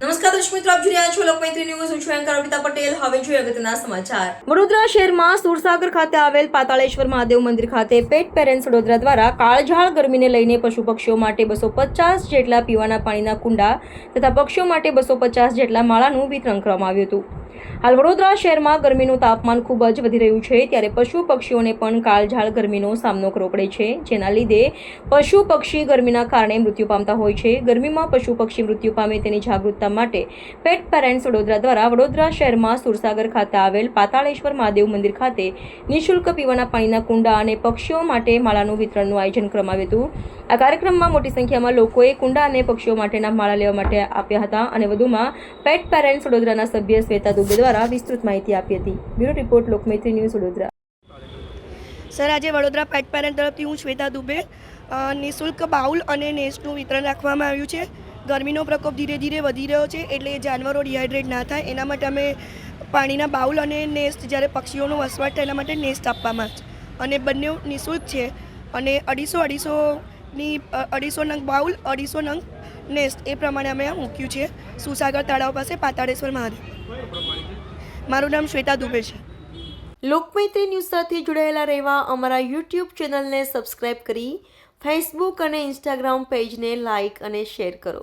નમસ્કાર દર્શક મિત્રો, આપ જોઈ પટેલ. હવે જોઈએ અગત્યના સમાચાર. વડોદરા શહેરમાં સુરસાગર ખાતે આવેલ પાતાળેશ્વર મહાદેવ મંદિર ખાતે પેટ પેરેન્ટ્સ વડોદરા દ્વારા કાળઝાળ ગરમીને લઈને પશુ પક્ષીઓ માટે બસો પચાસ જેટલા પીવાના પાણીના કુંડા તથા પક્ષીઓ માટે બસો પચાસ જેટલા માળાનું વિતરણ કરવામાં આવ્યું હતું. હાલ વડોદરા શહેરમાં ગરમીનું તાપમાન ખૂબ જ વધી રહ્યું છે, ત્યારે પશુ પક્ષીઓને પણ કાળઝાળ ગરમીનો સામનો કરવો પડે છે, જેના લીધે પશુ પક્ષી ગરમીના કારણે મૃત્યુ પામતા હોય છે. ગરમીમાં પશુ પક્ષી મૃત્યુ પામે તેની જાગૃતતા માટે પેટ પેરેન્ટ્સ વડોદરા દ્વારા વડોદરા શહેરમાં સુરસાગર ખાતે આવેલ પાતાળેશ્વર મહાદેવ મંદિર ખાતે નિઃશુલ્ક પીવાના પાણીના કુંડા અને પક્ષીઓ માટે માળાનું વિતરણનું આયોજન કરવામાં આવ્યું હતું. આ કાર્યક્રમમાં મોટી સંખ્યામાં લોકોએ કુંડા અને પક્ષીઓ માટેના માળા લેવા માટે આપ્યા હતા અને વધુમાં પેટ પેરેન્ટ્સ વડોદરાના સભ્ય શ્વેતા દુબે દ્વારા વિસ્તૃત માહિતી આપી હતી. Bureau report Lokmaitri news Vadodara. Sir, આજે વડોદરા પેટ પેરેન્ટ તરફથી હું શ્વેતા દુબે નિઃશુલ્ક બાઉલ અને નેસ્ટનું વિતરણ રાખવામાં આવ્યું છે. ગરમીનો પ્રકોપ ધીરે ધીરે વધી રહ્યો છે એટલે જાનવરો ડિહાઇડ્રેટ ના થાય. એના માટે અમે પાણીના બાઉલ અને નેસ્ટ, જ્યારે પક્ષીઓનો વસવાટ થાય એના માટે નેસ્ટ આપવામાં છે. અને બંને નિઃશુલ્ક છે. અને અઢીસો અઢીસોની અઢીસો નંગ બાઉલ, અઢીસો નંગ નેસ્ટ એ પ્રમાણે અમે મૂક્યું છે. સુસાગર તળાવ પાસે પાતાળેશ્વર મહાદેવ. મારું નામ શ્વેતા દુબે છે. લોકમૈત્રી ન્યૂઝ સાથે જોડાયેલા રહેવા અમારા યુટ્યુબ ચેનલને સબસ્ક્રાઇબ કરી ફેસબુક અને ઇન્સ્ટાગ્રામ પેજને લાઇક અને શેર કરો.